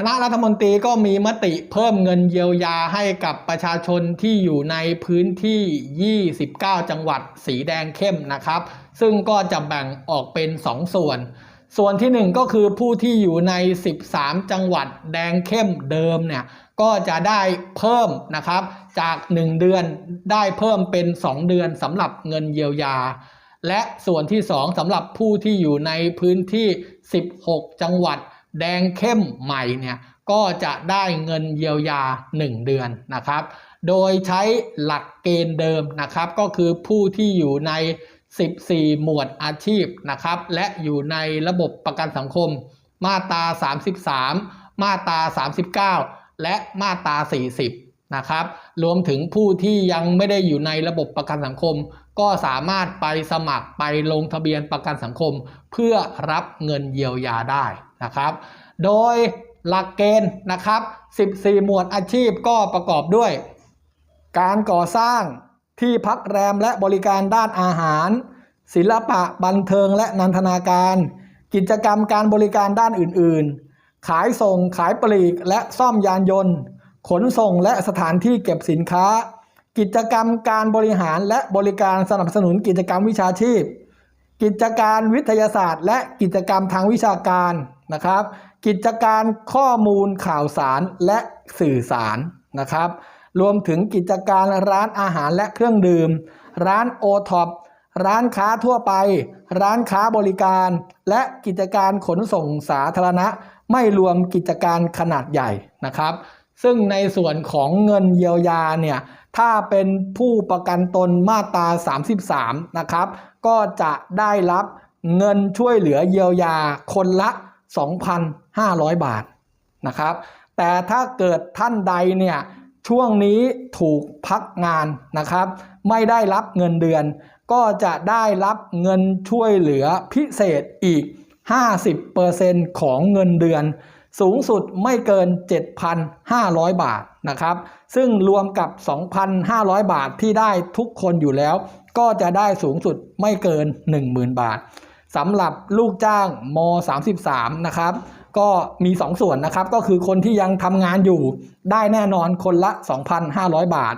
คณะรัฐมนตรีก็มีมติเพิ่มเงินเยียวยาให้กับประชาชนที่อยู่ในพื้นที่ 29 จังหวัดสีแดงเข้มนะครับ ซึ่งก็จะแบ่งออกเป็น 2 ส่วน ส่วนที่ 1 ก็คือผู้ที่อยู่ใน 13 จังหวัดแดงเข้มเดิมเนี่ยก็จะได้เพิ่มนะครับจาก 1 เดือนได้เพิ่มเป็น 2 เดือนสำหรับเงินเยียวยา และส่วนที่ 2สำหรับผู้ที่อยู่ในพื้นที่ 16 จังหวัด แดงเข้มใหม่เนี่ยก็จะได้เงินเยียวยา 1 เดือนนะครับ โดยใช้หลักเกณฑ์เดิมนะครับก็คือผู้ที่อยู่ใน 14 หมวดอาชีพนะครับและอยู่ในระบบประกันสังคม มาตรา 33 มาตรา 39 และมาตรา 40 นะครับ รวมถึงผู้ที่ยังไม่ได้อยู่ในระบบประกันสังคม ก็สามารถไปสมัครไปลงทะเบียนประกันสังคม เพื่อรับเงินเยียวยาได้ นะครับ โดยหลักเกณฑ์นะครับ 14 หมวดอาชีพก็ประกอบด้วย การก่อสร้างที่พักแรมและบริการด้านอาหาร ศิลปะบันเทิงและนันทนาการ กิจกรรมการบริการด้านอื่น ๆ ขายส่งขายปลีกและซ่อมยานยนต์ ขนส่งและสถานที่เก็บสินค้า กิจกรรมการบริหารและบริการสนับสนุนกิจกรรมวิชาชีพ กิจการวิทยาศาสตร์ และกิจกรรมทางวิชาการ นะครับ กิจการข้อมูลข่าวสารและสื่อสารนะครับ รวมถึงกิจการร้านอาหารและเครื่องดื่ม ร้านโอท็อปร้านค้าทั่วไป ร้านค้าบริการ และกิจการขนส่งสาธารณะ ไม่รวมกิจการขนาดใหญ่นะครับ ซึ่งในส่วนของเงินเยียวยาเนี่ยถ้าเป็นผู้ประกันตนมาตรา 33 นะครับ ก็จะได้รับเงินช่วยเหลือเยียวยาคนละ 2,500 บาทนะครับ แต่ถ้าเกิดท่านใดเนี่ยช่วงนี้ถูกพักงานนะครับ ไม่ได้รับเงินเดือน ก็จะได้รับเงินช่วยเหลือพิเศษอีก 50%ของเงินเดือน สูงสุดไม่เกิน 7,500 บาทนะครับ ซึ่งรวมกับ 2,500 บาทที่ได้ทุกคนอยู่แล้ว ก็จะได้สูงสุดไม่เกิน 10,000 บาท สำหรับลูกจ้างม 33 นะครับ ก็มี 2 ส่วนนะครับ ก็คือคนที่ยังทำงานอยู่ได้แน่นอนคนละ 2,500 บาท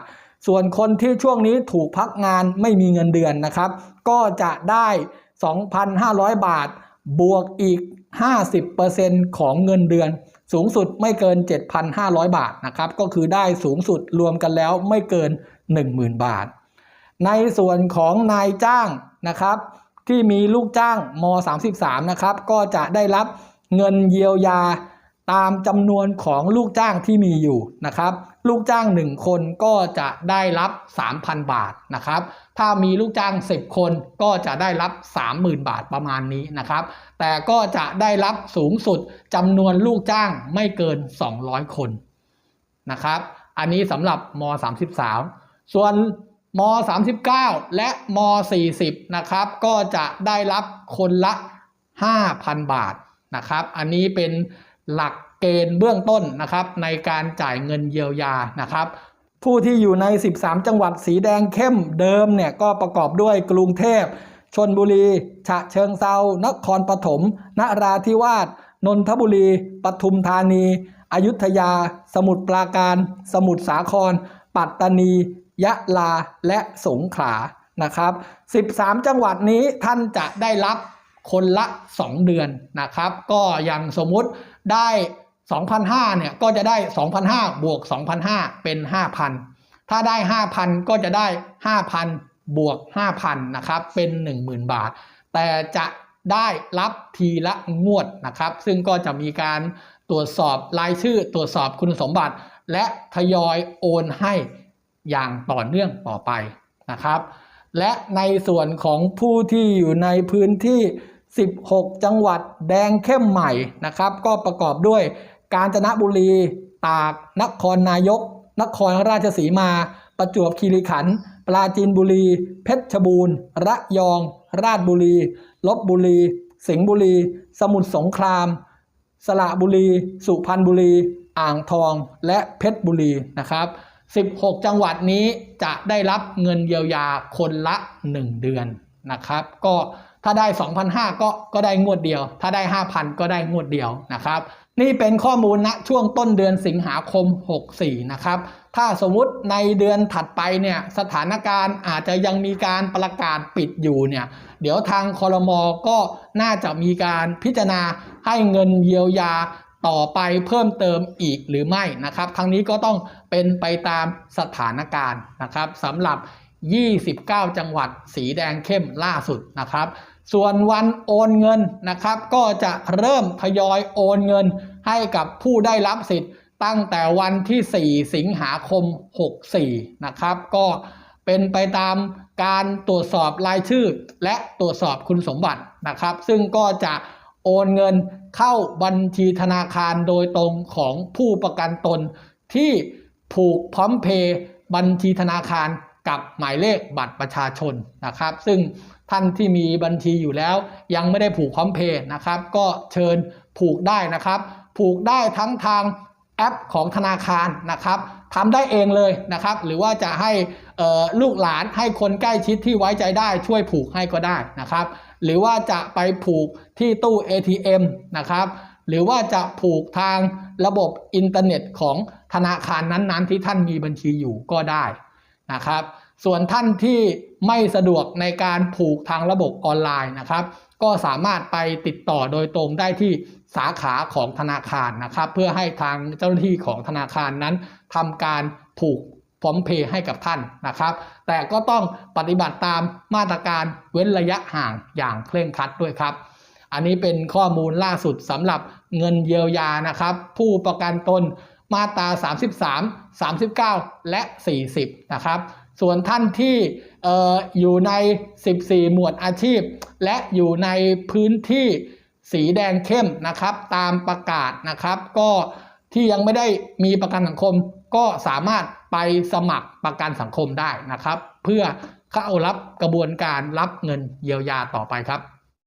ส่วนคนที่ช่วงนี้ถูกพักงานไม่มีเงินเดือนนะครับ ก็จะได้ 2,500 บาท บวกอีก 50%ของเงินเดือน สูงสุดไม่เกิน 7,500 บาทนะครับ ก็คือได้สูงสุดรวมกันแล้วไม่เกิน 10,000 บาท ในส่วนของนายจ้างนะครับ ที่มีลูกจ้างม 33 นะครับ ก็จะได้รับเงินเยียวยาตามจำนวนของลูกจ้างที่มีอยู่นะครับ ลูกจ้าง 1 คนก็จะได้รับ 3,000 บาทนะครับ ถ้ามีลูกจ้าง 10 คนก็จะได้รับ 30,000 บาทประมาณนี้นะครับ แต่ก็จะได้รับสูงสุดจำนวนลูกจ้างไม่เกิน 200 คนนะครับ อันนี้สำหรับม 33 ส่วน ม 39 และม 40 นะครับ ก็จะได้รับคนละ 5,000 บาทนะครับ อันนี้เป็นหลักเกณฑ์เบื้องต้นนะครับ ในการจ่ายเงินเยียวยานะครับ ผู้ที่อยู่ใน 13 จังหวัดสีแดงเข้มเดิมเนี่ยก็ประกอบด้วยกรุงเทพชนบุรี ฉะเชิงเซานครปฐมนราธิวาสนนทบุรี ปทุมธานี อยุธยา สมุทรปราการ สมุทรสาคร ปัตตานี ยะลาและสงขลานะครับ 13 จังหวัดนี้ท่านจะได้รับคนละ 2 เดือนนะครับ ก็อย่างสมมุติได้ 2,500เนี่ยก็จะได้ 2,500บวก2,500เป็น 5,000 ถ้าได้ 5,000 ก็จะได้ 5,000 บวก 5,000นะครับเป็น 10,000 บาท แต่จะได้รับทีละงวดนะครับ ซึ่งก็จะมีการตรวจสอบรายชื่อตรวจสอบคุณสมบัติ และทยอยโอนให้ อย่างต่อเนื่องต่อไปนะครับ และในส่วนของผู้ที่อยู่ในพื้นที่ 16 จังหวัดแดงเข้มใหม่นะครับ ก็ประกอบด้วยกาญจนบุรี ตาก นครนายก นครราชสีมา ประจวบคีรีขันธ์ปราจีนบุรี เพชรบูรณ์ ระยอง ราชบุรี ลบบุรี สิงห์บุรี สมุทรสงคราม สระบุรี สุพรรณบุรี อ่างทอง และเพชรบุรีนะครับ 16 จังหวัดนี้จะได้รับเงินเยียวยาคนละ 1 เดือนนะครับ ก็ถ้าได้ 2,500 ก็ก็ได้งวดเดียว ถ้าได้ 5,000 ก็ได้งวดเดียวนะครับ นี่เป็นข้อมูลณช่วงต้นเดือนสิงหาคม 64 นะครับ ถ้าสมมุติในเดือนถัดไปเนี่ยสถานการณ์อาจจะยังมีการประกาศปิดอยู่เนี่ย เดี๋ยวทางคอรมอก็น่าจะมีการพิจารณาให้เงินเยียวยา ต่อไปเพิ่มเติมอีกหรือไม่นะครับทั้งนี้ก็ต้องเป็นไปตามสถานการณ์นะครับสำหรับ 29 จังหวัดสีแดงเข้มล่าสุดนะครับ ส่วนวันโอนเงินนะครับ ก็จะเริ่มทยอยโอนเงินให้กับผู้ได้รับสิทธิ์ ตั้งแต่วันที่ 4 สิงหาคม 64 นะครับ ก็เป็นไปตามการตรวจสอบรายชื่อและตรวจสอบคุณสมบัตินะครับ ซึ่งก็จะ โอนเงินเข้าบัญชีธนาคารโดยตรงของผู้ประกันตน ที่ผูกพร้อมเพย์บัญชีธนาคารกับหมายเลขบัตรประชาชนนะครับ ซึ่งท่านที่มีบัญชีอยู่แล้ว ยังไม่ได้ผูกพร้อมเพย์นะครับ ก็เชิญผูกได้นะครับ ผูกได้ทั้งทางแอปของธนาคารนะครับ ทำได้เองเลยนะครับ หรือว่าจะให้ลูกหลานให้คนใกล้ชิดที่ไว้ใจได้ช่วยผูกให้ก็ได้นะครับ หรือว่าจะไปผูกที่ตู้ ATM นะครับ หรือว่าจะผูกทางระบบอินเทอร์เน็ตของธนาคารนั้นๆ ที่ท่านมีบัญชีอยู่ก็ได้นะครับ ส่วนท่านที่ไม่สะดวกในการผูกทางระบบออนไลน์นะครับ ก็สามารถไปติดต่อโดยตรงได้ที่สาขาของธนาคารนะครับ เพื่อให้ทางเจ้าหน้าที่ของธนาคารนั้นทำการผูกพร้อมเพย์ให้กับท่านนะครับ แต่ก็ต้องปฏิบัติตามมาตรการเว้นระยะห่างอย่างเคร่งครัดด้วยครับ อันนี้เป็นข้อมูลล่าสุดสำหรับเงินเยียวยานะครับ ผู้ประกันตนมาตรา 33 39 และ 40 นะครับ ส่วนท่านที่อออยู่ใน 14 หมวดอาชีพ และอยู่ในพื้นที่สีแดงเข้มนะครับ ตามประกาศนะครับ ก็ที่ยังไม่ได้มีประกันสังคม ก็สามารถไปสมัครประกันสังคมได้นะครับ เพื่อเข้ารับกระบวนการรับเงินเยียวยาต่อไปครับ